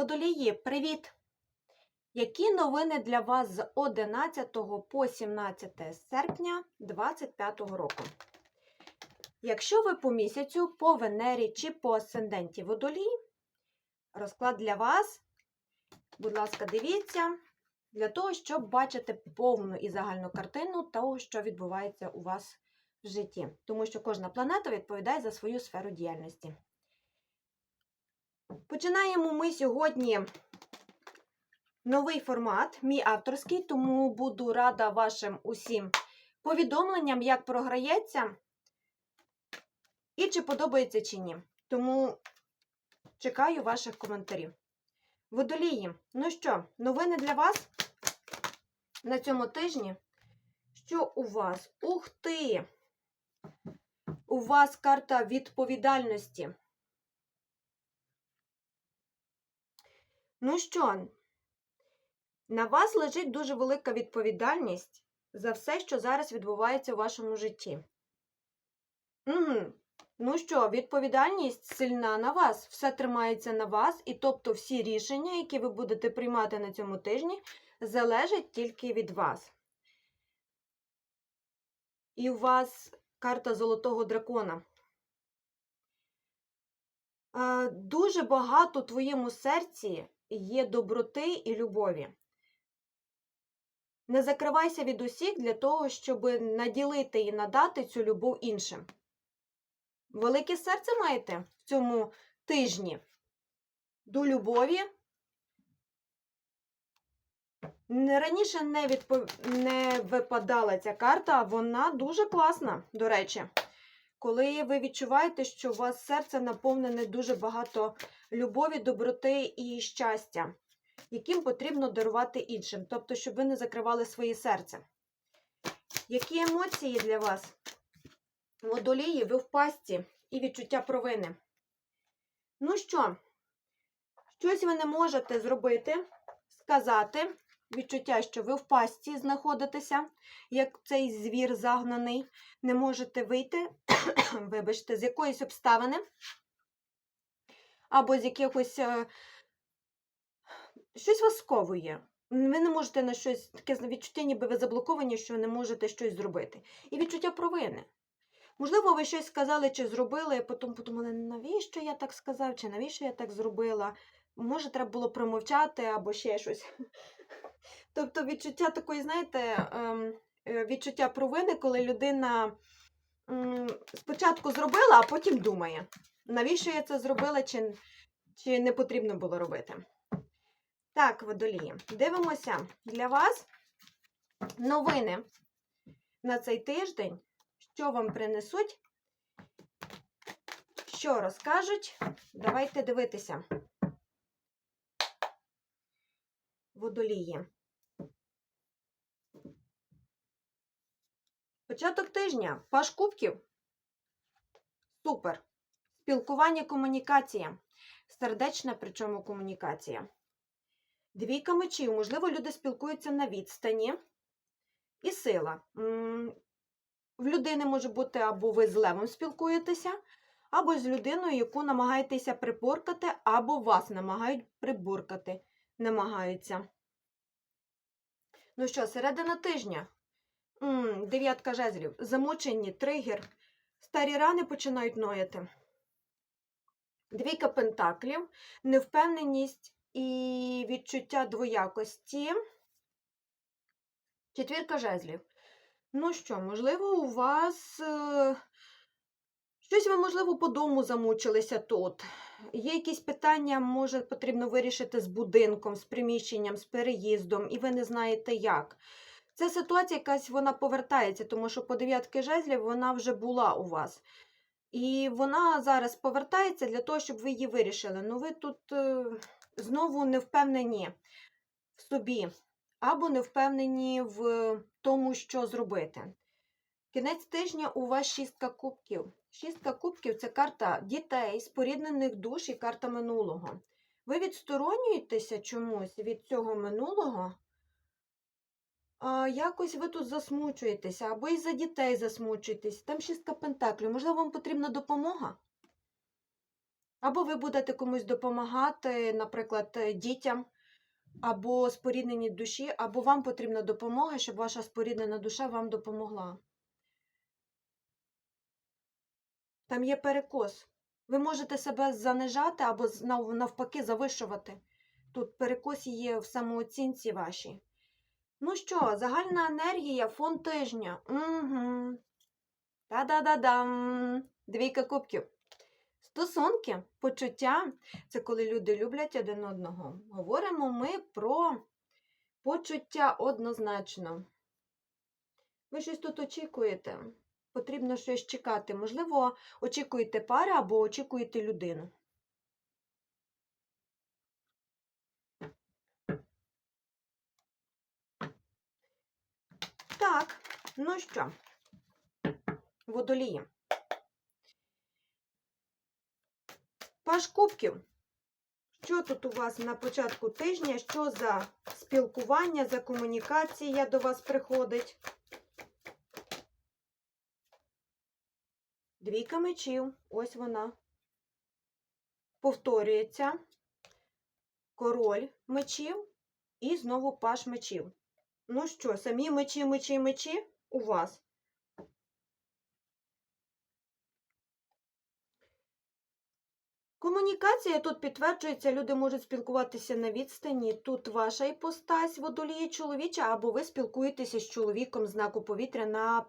Водолії, привіт! Які новини для вас з 11 по 17 серпня 2025 року? Якщо ви по місяцю, по Венері чи по асценденті Водолій, розклад для вас, будь ласка, дивіться, для того, щоб бачити повну і загальну картину того, що відбувається у вас в житті. Тому що кожна планета відповідає за свою сферу діяльності. Починаємо ми сьогодні новий формат, мій авторський, тому буду рада вашим усім повідомленням, як програється і чи подобається чи ні. Тому чекаю ваших коментарів. Водолії, ну що, новини для вас на цьому тижні? Що у вас? Ух ти! У вас карта відповідальності. Ну що, на вас лежить дуже велика відповідальність за все, що зараз відбувається у вашому житті. Угу. Ну що, відповідальність сильна на вас, все тримається на вас, і тобто всі рішення, які ви будете приймати на цьому тижні, залежать тільки від вас. І у вас карта Золотого дракона. Е, Дуже багато в твоєму серці є доброти і любові. Не закривайся від усіх для того, щоб наділити і надати цю любов іншим. Велике серце маєте в цьому тижні до любові. Раніше не, відпов... не випадала ця карта, вона дуже класна, до речі. Коли ви відчуваєте, що у вас серце наповнене дуже багато любові, доброти і щастя, яким потрібно дарувати іншим, тобто, щоб ви не закривали своє серце. Які емоції для вас? Водолії, ви в пасті і відчуття провини. Ну що, щось ви не можете зробити, сказати, відчуття, що ви в пасті знаходитеся, як цей звір загнаний, не можете вийти, вибачте, з якоїсь обставини, або з якихось е, щось вас сковує. Ви не можете на щось таке відчуття, ніби ви заблоковані, що не можете щось зробити. І відчуття провини. Можливо, ви щось сказали чи зробили, а потім подумали, навіщо я так сказав, чи навіщо я так зробила. Може, треба було промовчати або ще щось. Тобто відчуття такої, знаєте, ем, е, відчуття провини, коли людина спочатку зробила, а потім думає, навіщо я це зробила, чи, чи не потрібно було робити. Так, водолії, дивимося для вас новини на цей тиждень, що вам принесуть, що розкажуть. Давайте дивитися. Водолії. Початок тижня. Паш кубків. Супер. Спілкування, комунікація. Сердечна, причому комунікація. Двійка мечів. Можливо, люди спілкуються на відстані. І сила. В людини може бути або ви з левом спілкуєтеся, або з людиною, яку намагаєтеся приборкати, або вас намагають приборкати. Намагаються. Ну що, середина тижня. Дев'ятка жезлів. Замучені, тригер. Старі рани починають нояти. Двійка пентаклів, невпевненість і відчуття двоякості. Четвірка жезлів. Ну що, можливо, у вас е, щось ви, можливо, по дому замучилися тут. Є якісь питання, може, потрібно вирішити з будинком, з приміщенням, з переїздом, і ви не знаєте як. Ця ситуація якась вона повертається, тому що по дев'ятки жезлів вона вже була у вас. І вона зараз повертається для того, щоб ви її вирішили. Ну, ви тут е, знову не впевнені в собі, або не впевнені в тому, що зробити. Кінець тижня у вас шістка кубків. Шістка кубків це карта дітей, споріднених душ і карта минулого. Ви відсторонюєтеся чомусь від цього минулого, якось ви тут засмучуєтеся, або із за дітей засмучуєтесь. Там шістка пентаклів. Можливо, вам потрібна допомога? Або ви будете комусь допомагати, наприклад, е, дітям, або спорідненій душі, або вам потрібна допомога, щоб ваша споріднена душа вам допомогла. Там є перекос. Ви можете себе занижати або навпаки завишувати. Тут перекос є в самооцінці вашій. Ну що, загальна енергія, фон тижня. Угу. Та-да-да-дам. Двійка кубків. Стосунки, почуття це коли люди люблять один одного. Говоримо ми про почуття однозначно. Ви щось тут очікуєте. Потрібно щось чекати. Можливо, очікуєте пари або очікуєте людину. Так, ну що, водолії. Паш кубків. Що тут у вас на початку тижня? Що за спілкування, за комунікація до вас приходить? Двійка мечів. Ось вона. Повторюється. Король мечів і знову паш мечів. Ну що, самі мечі, мечі, мечі у вас. Комунікація тут підтверджується, люди можуть спілкуватися на відстані. Тут ваша іпостась водоліє чоловіча, або ви спілкуєтеся з чоловіком знаку повітря на,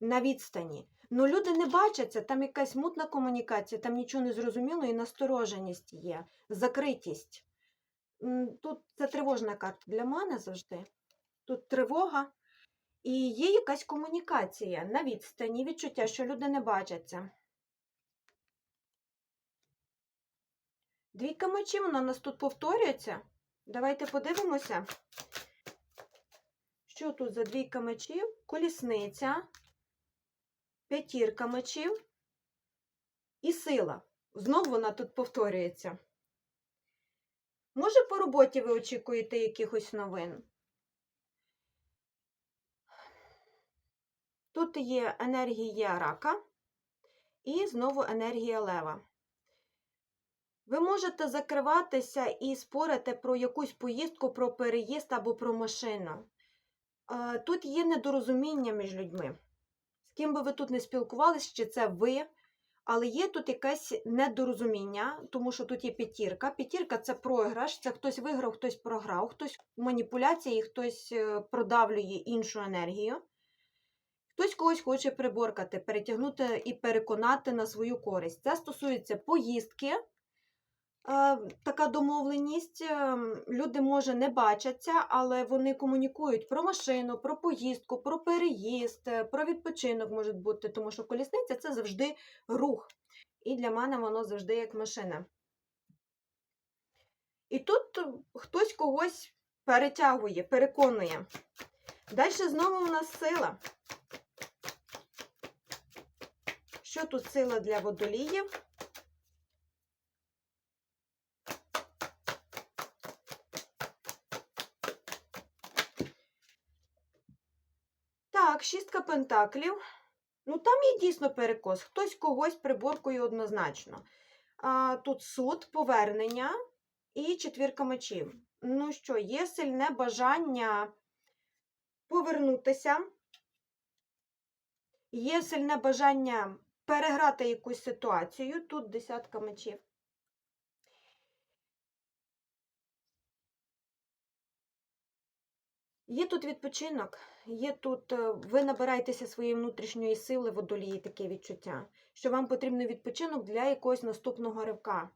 на відстані. Ну, люди не бачаться, там якась мутна комунікація, там нічого не зрозуміло і настороженість є, закритість. Тут це тривожна карта для мене завжди. Тут тривога. І є якась комунікація на відстані, відчуття, що люди не бачаться. Двійка мечів, вона у нас тут повторюється. Давайте подивимося, що тут за двійка мечів, колісниця, п'ятірка мечів і сила. Знову вона тут повторюється. Може, по роботі ви очікуєте якихось новин? Тут є енергія рака і знову енергія лева. Ви можете закриватися і спорити про якусь поїздку, про переїзд або про машину. Е, Тут є недорозуміння між людьми. З ким би ви тут не спілкувалися, чи це ви, але є тут якесь недорозуміння, тому що тут є п'ятірка. П'ятірка це програш, це хтось виграв, хтось програв, хтось маніпуляції, хтось е, продавлює іншу енергію. Хтось когось хоче приборкати, перетягнути і переконати на свою користь. Це стосується поїздки. Е, Така домовленість. е, Люди, може, не бачаться, але вони комунікують про машину, про поїздку, про переїзд, е, про відпочинок може бути, тому що колісниця це завжди рух. І для мене воно завжди як машина. І тут хтось когось перетягує, переконує. Далі знову у нас сила. Що тут сила для водоліїв? Так, шістка пентаклів. Ну, там є дійсно перекос. Хтось когось приборкує однозначно. А, тут суд, повернення і четвірка мечів. Ну що, є сильне бажання повернутися, є сильне бажання переграти якусь ситуацію. Тут десятка мечів. Є тут відпочинок, є тут, е, ви набираєтеся своєї внутрішньої сили водолії, таке відчуття, що вам потрібен відпочинок для якогось наступного ривка.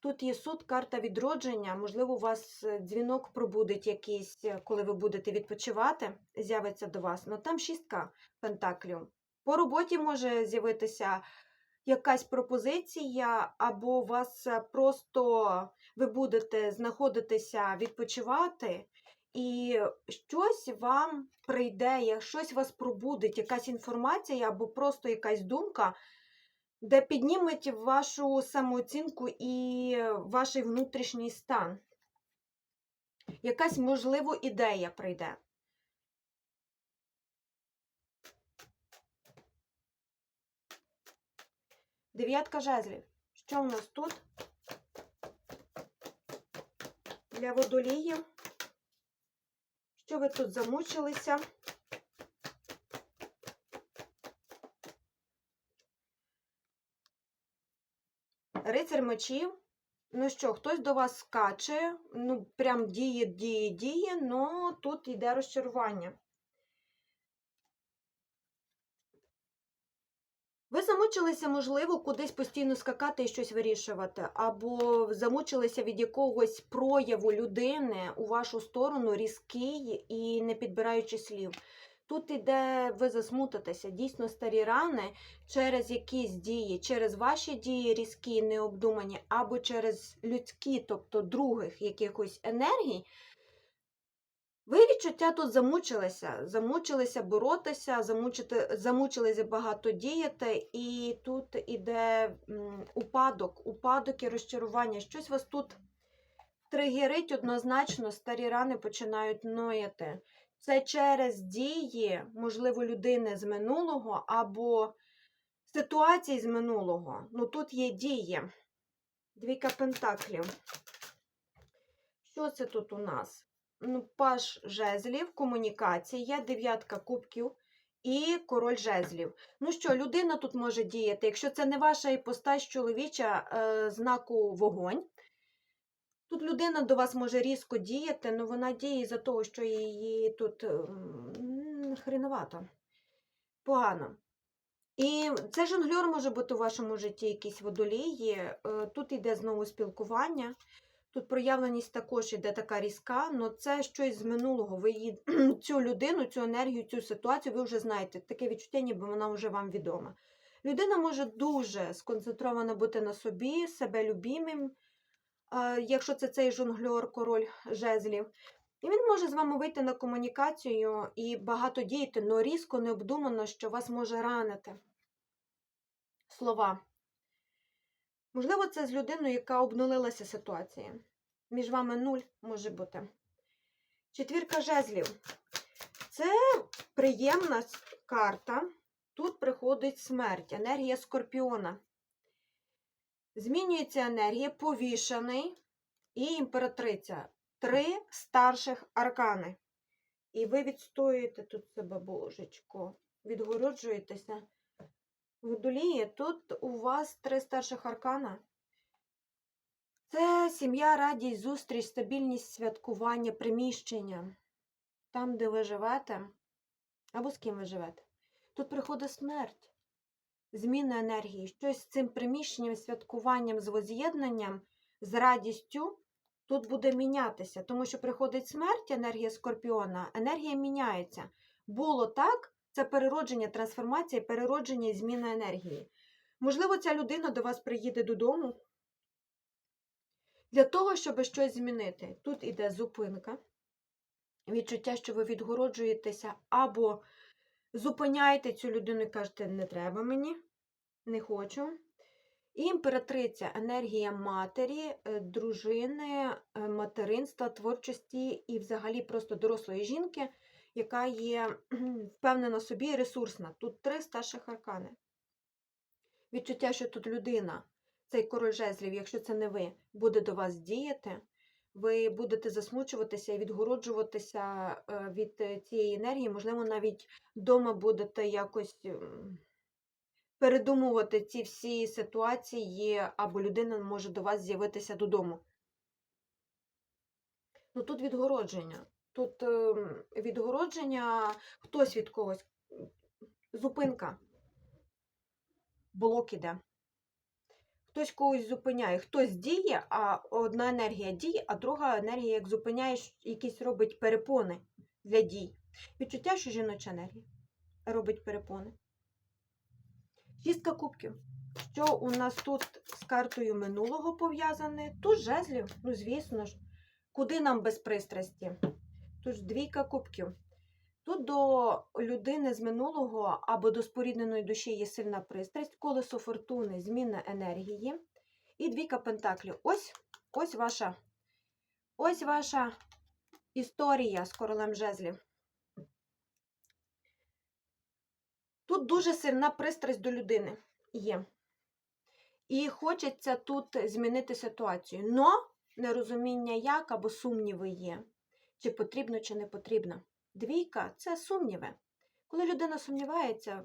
Тут є суд, карта відродження, можливо, у вас е, дзвінок пробудить якийсь, е, коли ви будете відпочивати, з'явиться до вас. Ну там шістка пентаклів. По роботі може з'явитися якась пропозиція, або вас е, просто ви будете знаходитися, відпочивати, і щось вам прийде, щось вас пробудить, якась інформація або просто якась думка, де підніметь вашу самооцінку і ваш внутрішній стан. Якась, можливо, ідея прийде. Дев'ятка жезлів. Що у нас тут? Для водоліїв. Що ви тут замучилися? Рицар мечів. Ну що, хтось до вас скаче, ну прям діє, діє, діє, но тут йде розчарування. Ви замучилися, можливо, кудись постійно скакати і щось вирішувати, або замучилися від якогось прояву людини у вашу сторону різкий і не підбираючи слів. Тут іде, ви засмутитеся, дійсно старі рани через якісь дії, через ваші дії різкі, необдумані, або через людські, тобто других якихось енергій. Ви відчуття тут замучилися, замучилися боротися, замучити, замучилися багато діяти, і тут іде упадок, упадок і розчарування. Щось вас тут тригерить однозначно, старі рани починають нояти. Це через дії, можливо, людини з минулого або ситуації з минулого. Ну тут є дії. Двійка пентаклів. Що це тут у нас? Ну, паш жезлів, комунікація, дев'ятка кубків і король жезлів. Ну що, людина тут може діяти, якщо це не ваша іпостась чоловіча е, знаку вогонь. Тут людина до вас може різко діяти, але вона діє за того, що її тут м, хреновато, погано. І це жонглер може бути у вашому житті якісь водолії. Е, Тут йде знову спілкування. Тут проявленість також іде така різка, але це щось з минулого. Ви її, цю людину, цю енергію, цю ситуацію ви вже знаєте. Таке відчуття, ніби вона вже вам відома. Людина може дуже сконцентрована бути на собі, себе любимим, е, якщо це цей жонглер, король жезлів. І він може з вами вийти на комунікацію і багато діяти, але різко необдумано, що вас може ранити. Слова. Можливо, це з людиною, яка обнулилася ситуація. Між вами нуль може бути. Четвірка жезлів. Це приємна карта. Тут приходить смерть, енергія скорпіона. Змінюється енергія, повішений і імператриця. Три старших аркани. І ви відстоюєте тут себе, божечко, відгороджуєтеся. Водолії, тут у вас три старших аркана. Це сім'я, радість, зустріч, стабільність, святкування, приміщення. Там, де ви живете, або з ким ви живете. Тут приходить смерть, зміна енергії. Щось з цим приміщенням, святкуванням, з воз'єднанням, з радістю тут буде мінятися, тому що приходить смерть, енергія скорпіона, енергія міняється. Було так, це переродження, трансформація, переродження і зміна енергії. Можливо, ця людина до вас приїде додому для того, щоб щось змінити. Тут іде зупинка, відчуття, що ви відгороджуєтеся, або зупиняєте цю людину і кажете, не треба мені, не хочу. І імператриця енергія матері, е, дружини, е, материнства, творчості і взагалі просто дорослої жінки, яка є впевнена собі і ресурсна. Тут три старших аркани. Відчуття, що тут людина, цей король жезлів, якщо це не ви, буде до вас діяти, ви будете засмучуватися і відгороджуватися е, від е, цієї енергії, можливо, навіть вдома будете якось передумувати ці всі ситуації, або людина може до вас з'явитися додому. Ну тут відгородження. Тут ем, відгородження хтось від когось. Зупинка. Блок іде. Хтось когось зупиняє, хтось діє, а одна енергія діє, а друга енергія, як зупиняє, якісь робить перепони для дій. Відчуття, що жіноча енергія робить перепони. Шістка кубків. Що у нас тут з картою минулого пов'язане? Тут жезлів, ну звісно ж. Куди нам без пристрасті? Тут двійка кубків. Тут до людини з минулого або до спорідненої душі є сильна пристрасть, колесо фортуни, зміна енергії. І двійка пентаклів. Ось, ось ваша, ось ваша історія з королем жезлів. Тут дуже сильна пристрасть до людини є. І хочеться тут змінити ситуацію. Но нерозуміння як або сумніви є. Чи потрібно, чи не потрібно. Двійка це сумніви. Коли людина сумнівається,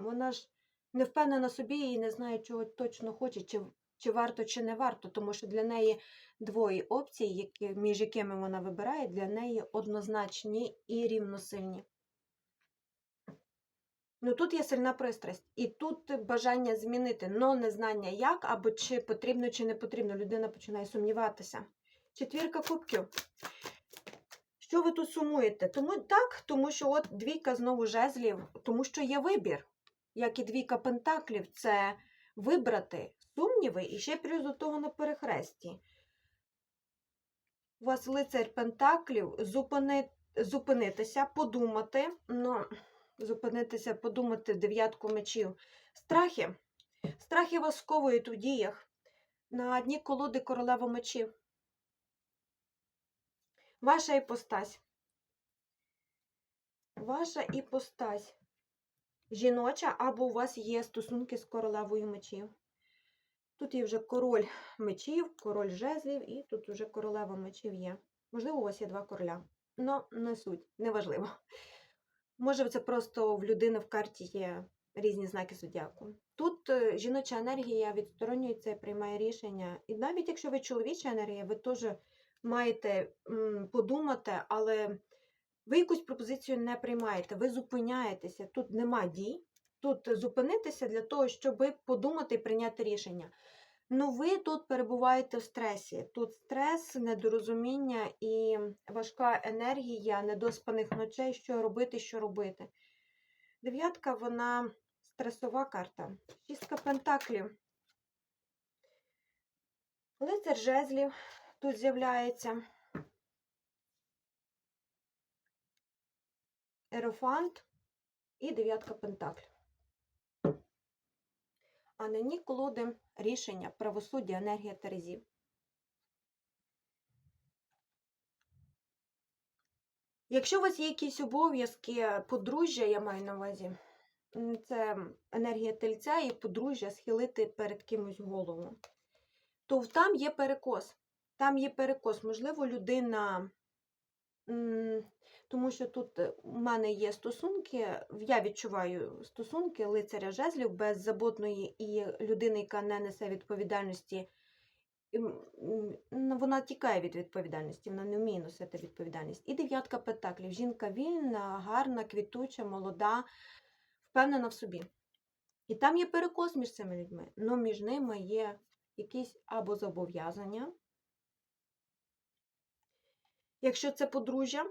вона ж не впевнена собі і не знає, чого точно хоче, чи, чи варто, чи не варто, тому що для неї двоє опцій, які, між якими вона вибирає, для неї однозначні і рівносильні. Ну тут є сильна пристрасть, і тут бажання змінити, но незнання як, або чи потрібно, чи не потрібно. Людина починає сумніватися. Четвірка кубків. Що ви тут сумуєте? Тому так, тому що от двійка знову жезлів, тому що є вибір. Як і двійка пентаклів, це вибрати сумніви і ще плюс до того на перехресті. У вас лицар пентаклів, зупини, зупинитися, подумати, ну, зупинитися, подумати дев'ятку мечів. Страхи. Страхи вас сковують у діях. На дні колоди королева мечів. Ваша іпостась. Ваша іпостась. Жіноча, або у вас є стосунки з королевою мечів. Тут є вже король мечів, король жезлів, і тут вже королева мечів є. Можливо, у вас є два короля. Но не суть, неважливо. Може, це просто в людини в карті є різні знаки зодіаку. Тут е, жіноча енергія відсторонюється і приймає рішення. І навіть якщо ви чоловіча енергія, ви теж маєте подумати, але ви якусь пропозицію не приймаєте, ви зупиняєтеся. Тут нема дій. Тут зупинитися для того, щоб подумати і прийняти рішення. Ну, ви тут перебуваєте в стресі. Тут стрес, недорозуміння і важка енергія недоспаних ночей, що робити, що робити. Дев'ятка, вона стресова карта. Шістка пентаклів. Лицар жезлів тут з'являється. Ерофант і дев'ятка пентаклів. А на ній колоди рішення, правосуддя, енергія Терезів. Якщо у вас є якісь обов'язки, подружжя, я маю на увазі, це енергія тельця і подружжя схилити перед кимось голову, то там є перекос. Там є перекос. Можливо, людина. Тому що тут е, у мене є стосунки, я відчуваю стосунки лицаря жезлів беззаботної і людини, яка не несе відповідальності. Вона тікає від відповідальності, вона не вміє носити відповідальність. І дев'ятка пентаклів. Жінка вільна, гарна, квітуча, молода, впевнена в собі. І там є перекос між цими людьми, але між ними є якісь або зобов'язання. Якщо це подружжя,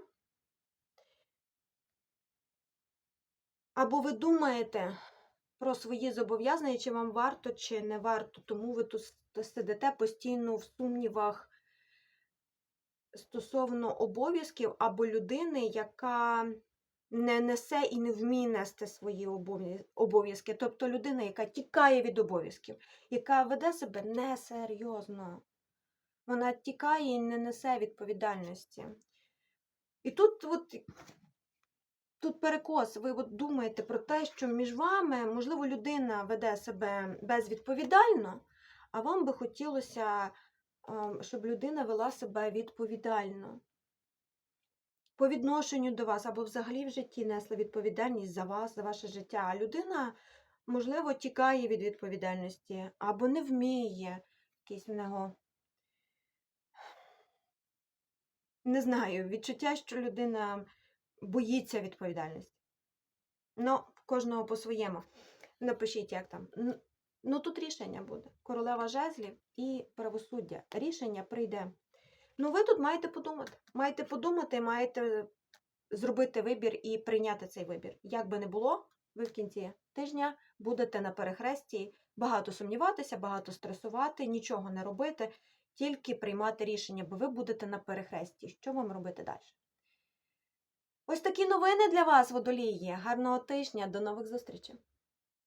або ви думаєте про свої зобов'язання, чи вам варто, чи не варто, тому ви тут сидите постійно в сумнівах стосовно обов'язків або людини, яка не несе і не вміє нести свої обов'язки. Тобто людина, яка тікає від обов'язків, яка веде себе несерйозно. Вона тікає і не несе відповідальності. І тут от Тут перекос, ви от думаєте про те, що між вами, можливо, людина веде себе безвідповідально, а вам би хотілося, щоб людина вела себе відповідально. По відношенню до вас, або взагалі в житті несла відповідальність за вас, за ваше життя. А людина, можливо, тікає від відповідальності, або не вміє якийсь в нього. Не знаю, відчуття, що людина боїться відповідальності. Ну, кожного по-своєму. Напишіть, як там. Ну, тут рішення буде. Королева жезлів і правосуддя. Рішення прийде. Ну, ви тут маєте подумати. Маєте подумати, маєте зробити вибір і прийняти цей вибір. Як би не було, ви в кінці тижня будете на перехресті багато сумніватися, багато стресувати, нічого не робити, тільки приймати рішення, бо ви будете на перехресті. Що вам робити далі? Ось такі новини для вас, водолії. Гарного тижня, до нових зустрічей!